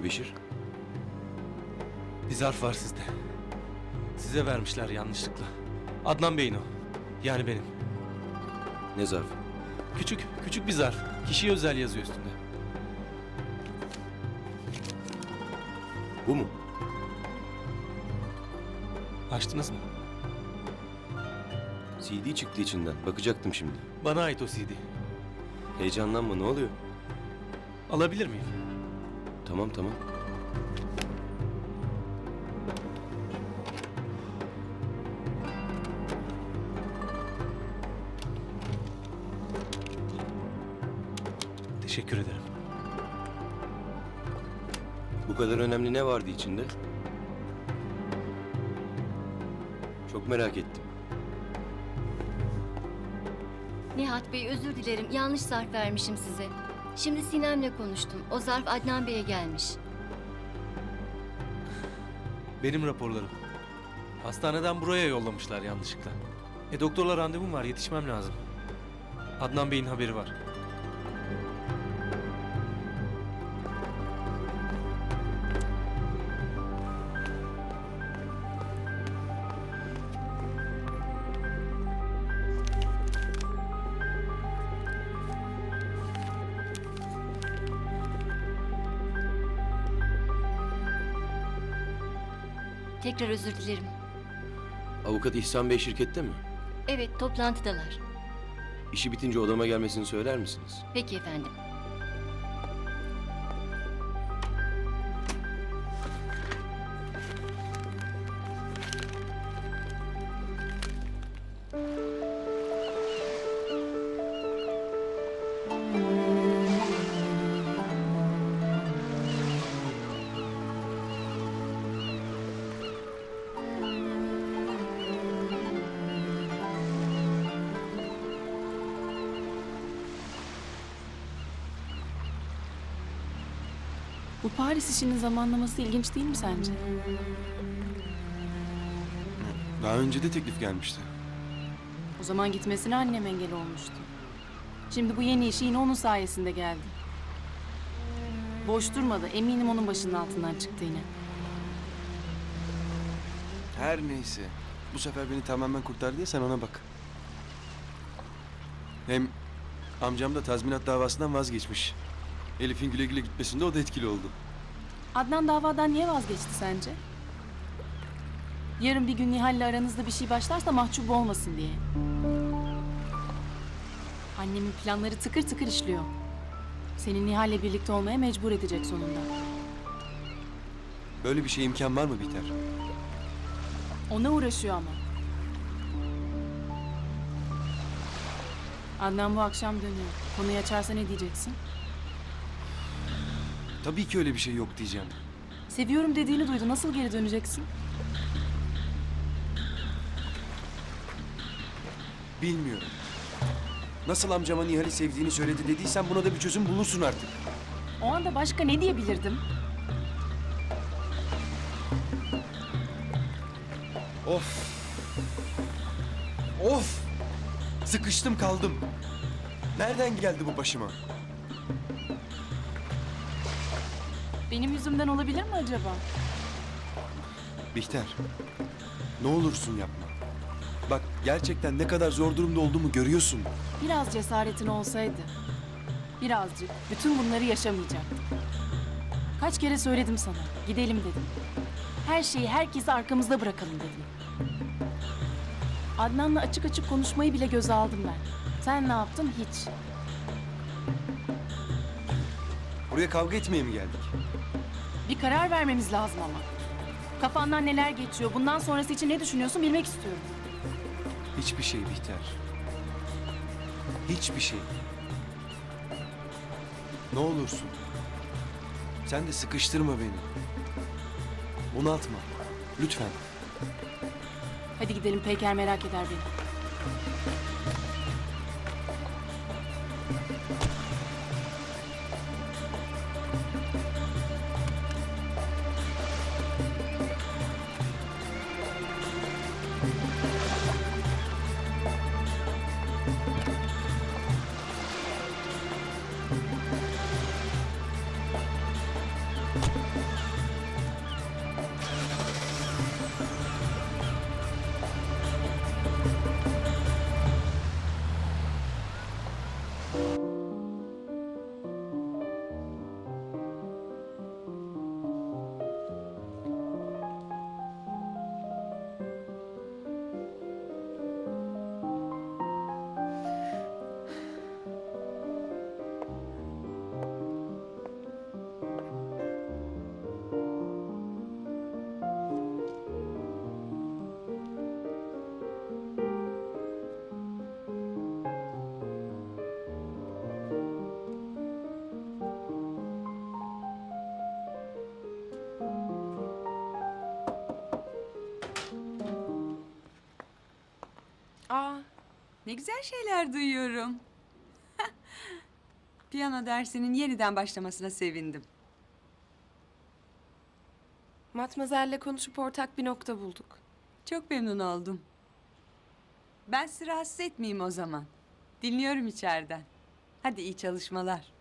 oluyor Beşir? Bir zarf var sizde. Size vermişler yanlışlıkla. Adnan Bey'in o. Yani benim. Ne zarf? Küçük, küçük bir zarf. Kişiye özel yazıyor üstünde. Bu mu? Açtınız mı? CD çıktı içinden. Bakacaktım şimdi. Bana ait o CD. Heyecanlanma ne oluyor? Alabilir miyim? Tamam tamam. Teşekkür ederim. Bu kadar önemli ne vardı içinde? Çok merak ettim. Nihat Bey özür dilerim. Yanlış zarf vermişim size. Şimdi Sinem'le konuştum. O zarf Adnan Bey'e gelmiş. Benim raporlarım. Hastaneden buraya yollamışlar yanlışlıkla. E doktorla randevum var yetişmem lazım. Adnan Bey'in haberi var. Tekrar özür dilerim. Avukat İhsan Bey şirkette mi? Evet toplantıdalar. İşi bitince odama gelmesini söyler misiniz? Peki efendim. Bu Paris işinin zamanlaması ilginç değil mi sence? Daha önce de teklif gelmişti. O zaman gitmesine annem engel olmuştu. Şimdi bu yeni işi yine onun sayesinde geldi. Boş durmadı. Eminim onun başının altından çıktı yine. Her neyse. Bu sefer beni tamamen kurtardı diye sen ona bak. Hem amcam da tazminat davasından vazgeçmiş. Elif'in güle güle gitmesinde o da etkili oldu. Adnan davadan niye vazgeçti sence? Yarın bir gün Nihal'le aranızda bir şey başlarsa mahcup olmasın diye. Annemin planları tıkır tıkır işliyor. Seni Nihal'le birlikte olmaya mecbur edecek sonunda. Böyle bir şey imkan var mı Biter? Ona uğraşıyor ama. Adnan bu akşam dönüyor. Konuyu açarsa ne diyeceksin? Tabii ki öyle bir şey yok diyeceğim. Seviyorum dediğini duydu. Nasıl geri döneceksin? Bilmiyorum. Nasıl amcama Nihal'i sevdiğini söyledi dediysen buna da bir çözüm bulursun artık. O anda başka ne diyebilirdim? Of. Of. Sıkıştım kaldım. Nereden geldi bu başıma? Benim yüzümden olabilir mi acaba? Bihter. Ne olursun yapma. Bak gerçekten ne kadar zor durumda olduğumu görüyorsun. Biraz cesaretin olsaydı. Birazcık. Bütün bunları yaşamayacaktım. Kaç kere söyledim sana. Gidelim dedim. Her şeyi, herkesi arkamızda bırakalım dedim. Adnan'la açık açık konuşmayı bile göze aldım ben. Sen ne yaptın? Hiç. Buraya kavga etmeye mi geldik? Bir karar vermemiz lazım ama. Kafandan neler geçiyor? Bundan sonrası için ne düşünüyorsun bilmek istiyorum. Hiçbir şey Bihter. Hiçbir şey. Ne olursun. Sen de sıkıştırma beni. Bunaltma. Lütfen. Hadi gidelim Peyker merak eder beni. Ne güzel şeyler duyuyorum. Piyano dersinin yeniden başlamasına sevindim. Matmazel'le konuşup ortak bir nokta bulduk. Çok memnun oldum. Ben sizi rahatsız etmeyeyim o zaman. Dinliyorum içeriden. Hadi iyi çalışmalar.